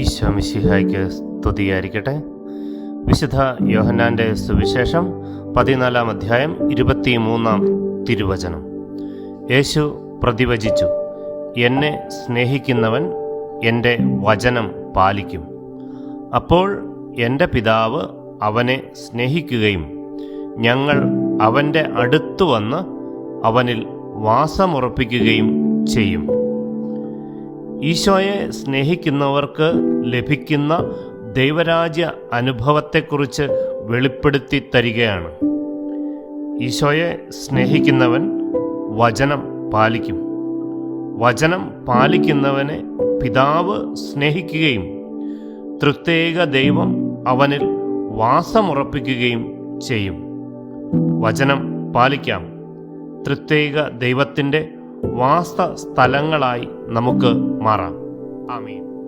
ഈശോ മിശിഹായ്ക്ക് സ്തുതിയായിരിക്കട്ടെ. വിശുദ്ധ യോഹന്നാന്റെ സുവിശേഷം പതിനാലാം അധ്യായം ഇരുപത്തിമൂന്നാം തിരുവചനം. യേശു പ്രതിവചിച്ചു എന്നെ സ്നേഹിക്കുന്നവൻ എന്റെ വചനം പാലിക്കും. അപ്പോൾ എന്റെ പിതാവ് അവനെ സ്നേഹിക്കുകയും ഞങ്ങൾ അവന്റെ അടുത്തു വന്ന് അവനിൽ വാസമുറപ്പിക്കുകയും ചെയ്യും. ഈശോയെ സ്നേഹിക്കുന്നവർക്ക് ലഭിക്കുന്ന ദൈവരാജ്യ അനുഭവത്തെക്കുറിച്ച് വെളിപ്പെടുത്തി തരികയാണ്. ഈശോയെ സ്നേഹിക്കുന്നവൻ വചനം പാലിക്കും. വചനം പാലിക്കുന്നവനെ പിതാവ് സ്നേഹിക്കുകയും തൃത്യേക ദൈവം അവനിൽ വാസമുറപ്പിക്കുകയും ചെയ്യും. വചനം പാലിക്കാം. തൃത്യേക ദൈവത്തിന്റെ വാസ സ്ഥലങ്ങളായി നമുക്ക് മാറാം. ആമീൻ.